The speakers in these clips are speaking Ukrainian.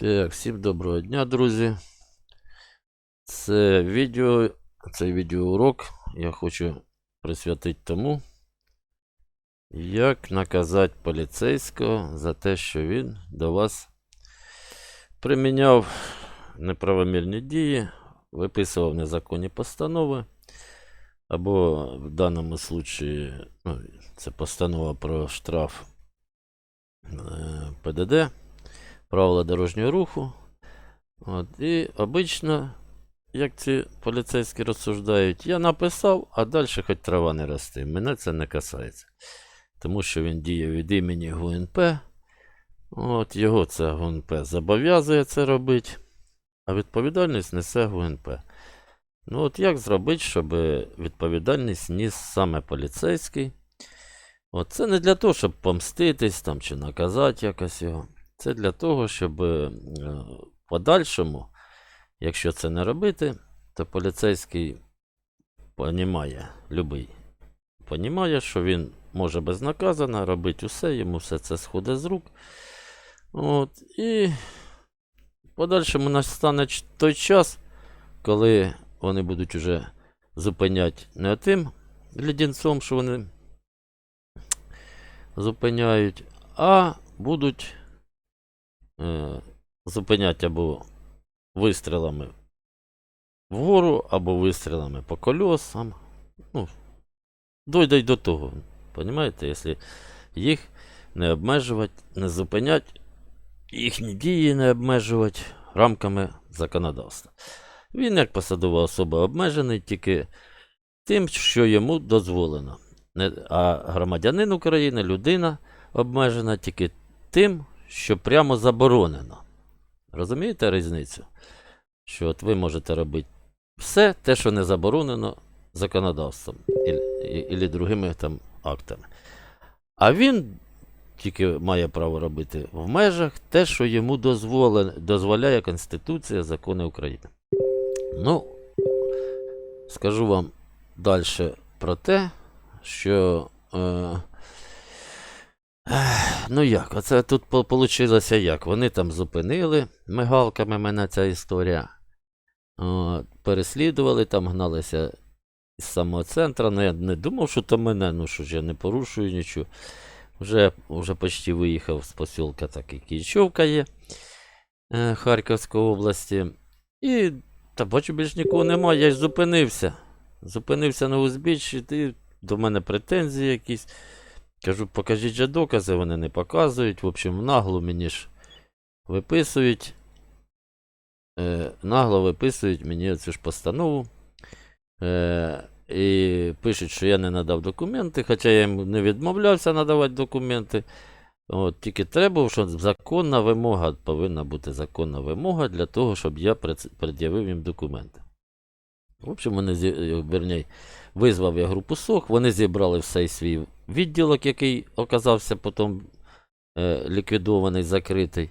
Так, всім доброго дня, друзі. Це відео, цей відеоурок я хочу присвятити тому, як наказати поліцейського за те, що він до вас приміняв неправомірні дії, виписував незаконні постанови, або в даному случаї ну, це постанова про штраф е, ПДД правила дорожнього руху. От, і обично, як ці поліцейські розсуждають, я написав, а далі хоч трава не росте. Мене це не касається. Тому що він діє від імені ГУНП. От, його це ГУНП зобов'язує це робити, а відповідальність несе ГУНП. Ну от як зробити, щоб відповідальність ніс саме поліцейський? От це не для того, щоб помститись там чи наказати якось його. Це для того, щоб е, в подальшому, якщо це не робити, то поліцейський понімає, любий, понімає, що він може безнаказано робити усе, йому все це сходить з рук. От, і в подальшому настане той час, коли вони будуть уже зупиняти не тим лідінцом, що вони зупиняють, а будуть е, зупинять або вистрілами вгору, або вистрілами по кольосам. Ну, дойде й до того. Понимаєте, якщо їх не обмежувати, не зупинять, їхні дії не обмежувати рамками законодавства. Він, як посадова особа, обмежений тільки тим, що йому дозволено. А громадянин України, людина обмежена тільки тим, що прямо заборонено. Розумієте різницю? Що от ви можете робити все те, що не заборонено законодавством і другими там актами. А він тільки має право робити в межах те, що йому дозволено, дозволяє Конституція, закони України. Ну, скажу вам далі про те, що. Е, Ех, Ну як, оце тут вийшло як? Вони там зупинили мигалками мене ця історія. От, переслідували, там гналися з самого центру. Ну я не думав, що то мене, ну що ж я не порушую нічого. Вже, вже почти виїхав з посілка, так і Київчовка є е, Харківської області. І та бачу, більш нікого немає, я ж зупинився. Зупинився на узбіччі, і до мене претензії якісь. Кажу, покажіть же докази, вони не показують. В общем, нагло мені ж виписують. Е, нагло виписують мені цю ж постанову. Е, і пишуть, що я не надав документи, хоча я їм не відмовлявся надавати документи. От, тільки треба, що законна вимога повинна бути законна вимога для того, щоб я пред- пред'явив їм документи. В общем, вони зі... визвав я групу СОХ, вони зібрали все свій відділок, який оказався потім е, ліквідований, закритий.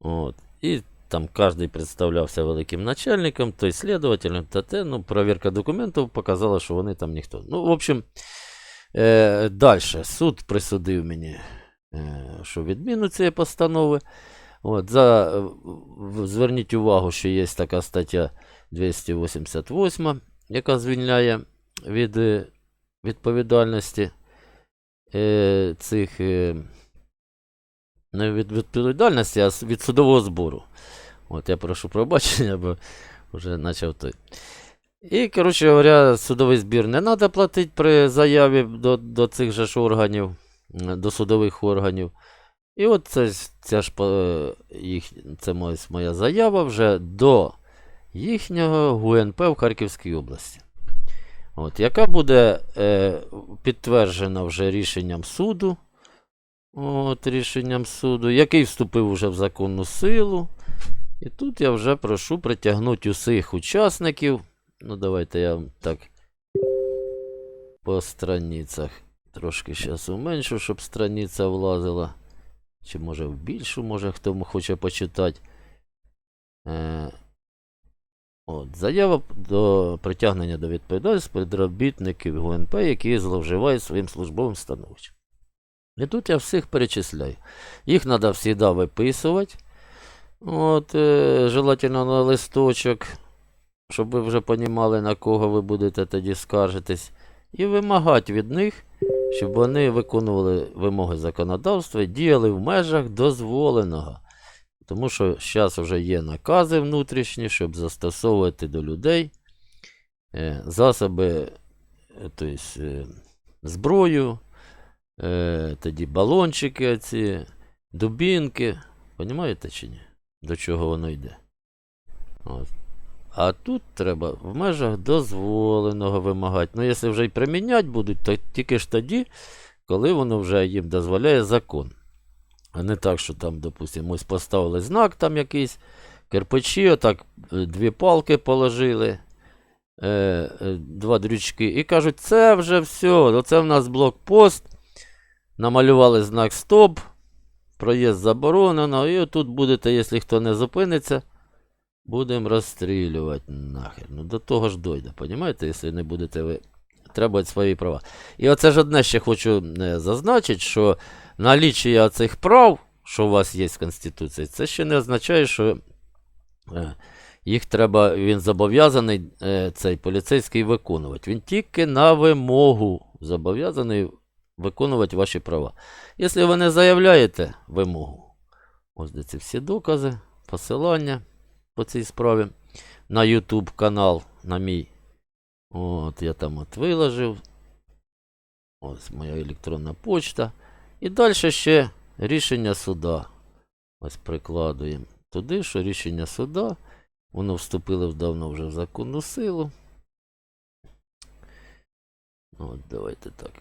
От. І там кожен представлявся великим начальником, той слідувателем, та те, ну, перевірка документів показала, що вони там ніхто. Ну, в общем, е, далі суд присудив мені, е, що відміну цієї постанови. От, за, зверніть увагу, що є така стаття 288, яка звільняє від е, відповідальності е, цих е, не від відповідальності, а від судового збору. От я прошу пробачення, бо вже почав той. І, коротше говоря, судовий збір не треба платити при заяві до, до цих же ж органів, до судових органів. І от це, ця ж їх, це моя заява вже до їхнього ГУНП в Харківській області. От, яка буде е, підтверджена вже рішенням суду. От, рішенням суду, який вступив вже в законну силу. І тут я вже прошу притягнути усіх учасників. Ну, давайте я вам так по страницях трошки зараз уменшу, щоб страниця влазила. Чи може в більшу, може хто хоче почитати. Е, от, заява до притягнення до відповідальності співробітників ГУНП, які зловживають своїм службовим становищем. І тут я всіх перечисляю. Їх треба завжди виписувати. От, е, желательно на листочок, щоб ви вже понімали, на кого ви будете тоді скаржитись, і вимагати від них, щоб вони виконували вимоги законодавства і діяли в межах дозволеного. Тому що зараз вже є накази внутрішні, щоб застосовувати до людей е, засоби, тобто, зброю, тоді балончики, оці, дубінки. Понімаєте чи ні? До чого воно йде? От. А тут треба в межах дозволеного вимагати. Ну, якщо вже й приміняти будуть, то тільки ж тоді, коли воно вже їм дозволяє закон. А не так, що там, допустимо, ось поставили знак там якийсь, кирпичі, отак е, дві палки положили, е, е, два дрючки, і кажуть, це вже все, оце в нас блокпост. Намалювали знак стоп, проїзд заборонено, і отут будете, якщо хто не зупиниться, будемо розстрілювати нахер. Ну до того ж дойде, понімаєте, якщо не будете ви требувати свої права. І оце ж одне ще хочу е, зазначити, що налічення цих прав, що у вас є в Конституції, це ще не означає, що е, їх треба, він зобов'язаний, е, цей поліцейський виконувати. Він тільки на вимогу зобов'язаний виконувати ваші права. Якщо ви не заявляєте вимогу, ось де ці всі докази, посилання по цій справі на YouTube канал, на мій. От, я там от виложив. Ось моя електронна почта. І далі ще рішення суда. Ось прикладуємо туди, що рішення суда. Воно вступило давно вже в законну силу. От, давайте так.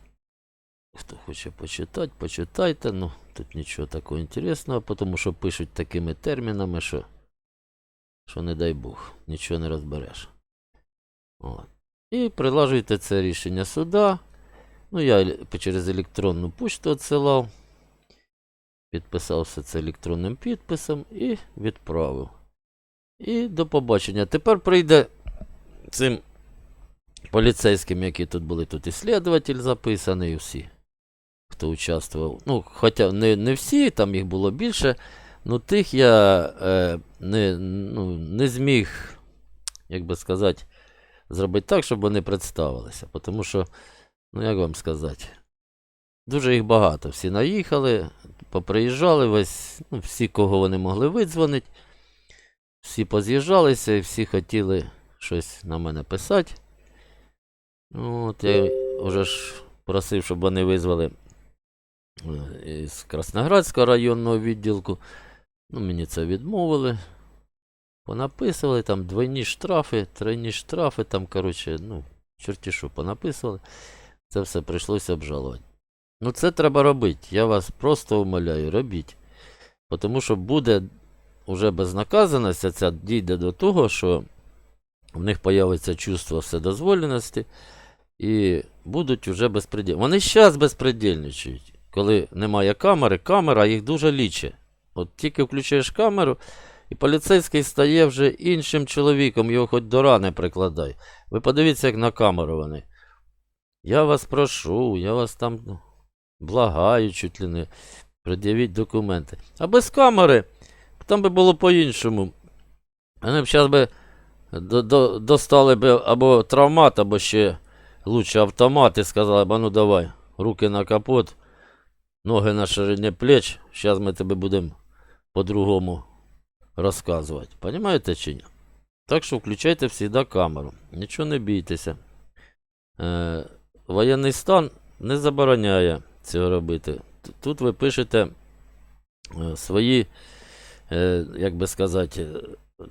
Хто хоче почитати, почитайте. Ну, тут нічого такого інтересного, тому що пишуть такими термінами, що, що не дай Бог, нічого не розбереш. От. І прилажуйте це рішення суда. Ну, я через електронну почту відсилав. Підписав все це електронним підписом і відправив. І до побачення. Тепер прийде цим поліцейським, які тут були, тут і слідуватель записаний, і хто участвував. Ну, хоча не, не всі, там їх було більше. Ну, тих я е, не, ну, не зміг, як би сказати, зробити так, щоб вони представилися. Тому що, ну як вам сказати, дуже їх багато. Всі наїхали, поприїжджали весь, ну, всі, кого вони могли видзвонити. Всі поз'їжджалися і всі хотіли щось на мене писати. От я вже ж просив, щоб вони визвали е, із Красноградського районного відділку. Ну, мені це відмовили. Понаписували там двойні штрафи, тройні штрафи, там, коротше, ну, чорті що понаписували. Це все прийшлося обжалувати. Ну, це треба робити. Я вас просто умоляю, робіть. Тому що буде уже безнаказаність, ця дійде до того, що в них появиться чувство вседозволеності і будуть уже безпреділ. Вони зараз безпредельничають. Коли немає камери, камера їх дуже лічить. От тільки включаєш камеру, і поліцейський стає вже іншим чоловіком, його хоч до рани прикладай. Ви подивіться, як на камеру вони. Я вас прошу, я вас там ну, благаю, чуть ли не. Пред'явіть документи. А без камери там би було по-іншому. Вони б зараз би до, до, достали б або травмат, або ще лучше автомат і сказали б, «А ну давай, руки на капот, ноги на ширині плеч, зараз ми тебе будемо по-другому розказувати. Понимаєте чи ні? Так що включайте завжди камеру. Нічого не бійтеся. Е, воєнний стан не забороняє цього робити. Тут ви пишете е, свої, е, як би сказати,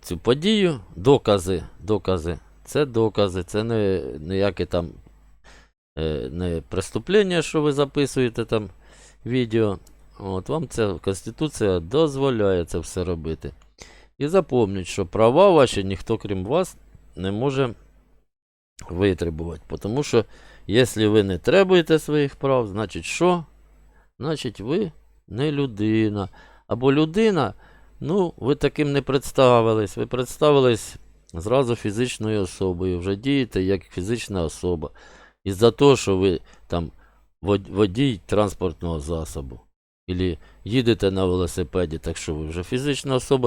цю подію, докази, докази. Це докази, це не ніяке там е, не преступлення, що ви записуєте там відео. От вам це Конституція дозволяє це все робити. І запам'ятайте, що права ваші ніхто крім вас не може витребувати. Тому що, якщо ви не требуєте своїх прав, значить що? Значить, ви не людина. Або людина, ну, ви таким не представились. Ви представились зразу фізичною особою. Вже дієте як фізична особа. Із-за того, що ви там водій транспортного засобу. Ілі їдете на велосипеді, так що ви вже фізична особа.